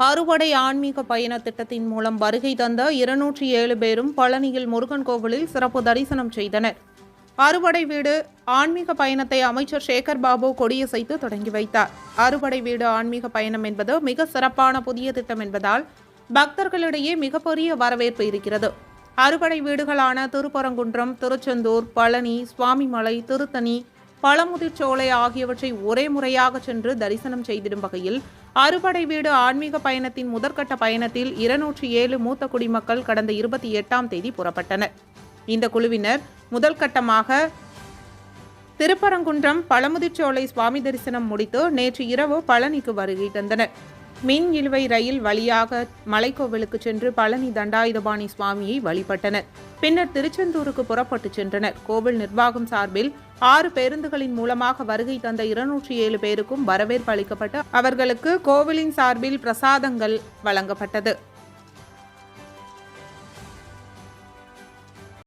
அறுவடை ஆன்மீக பயண திட்டத்தின் மூலம் வருகை தந்த இருநூற்றி ஏழு பேரும் பழனியில் முருகன் கோவிலில் சிறப்பு தரிசனம் செய்தனர். அறுவடை வீடு ஆன்மீக பயணத்தை அமைச்சர் சேகர் பாபு கொடியசைத்து தொடங்கி வைத்தார். அறுவடை வீடு ஆன்மீக பயணம் என்பது மிக சிறப்பான புதிய திட்டம் என்பதால் பக்தர்களிடையே மிகப்பெரிய வரவேற்பு இருக்கிறது. அறுபடை வீடுகளான திருப்பரங்குன்றம் திருச்செந்தூர் பழனி சுவாமிமலை திருத்தணி பழமுதிர்ச்சோலை ஆகியவற்றை ஒரே முறையாக சென்று தரிசனம் செய்திடும் வகையில் அறுபடை வீடு ஆன்மீக பயணத்தின் முதற்கட்ட பயணத்தில் இருநூற்றி ஏழு மூத்த குடிமக்கள் கடந்த இருபத்தி எட்டாம் தேதி புறப்பட்டனர். இந்த குழுவினர் முதல் கட்டமாக திருப்பரங்குன்றம் பழமுதிர்ச்சோலை சுவாமி தரிசனம் முடித்து நேற்று இரவு பழனிக்கு வருகை தந்தனர். மின் இழுவை ரயில் வழியாக மலைக்கோவிலுக்கு சென்று பழனி தண்டாயுதபாணி சுவாமியை வழிபட்டனர். பின்னர் திருச்செந்தூருக்கு புறப்பட்டு சென்றனர். கோவில் நிர்வாகம் சார்பில் ஆறு பேருந்துகளின் மூலமாக வருகை தந்த இருநூற்றி ஏழு பேருக்கும் வரவேற்பு அளிக்கப்பட்டு அவர்களுக்கு கோவிலின் சார்பில் பிரசாதங்கள் வழங்கப்பட்டது.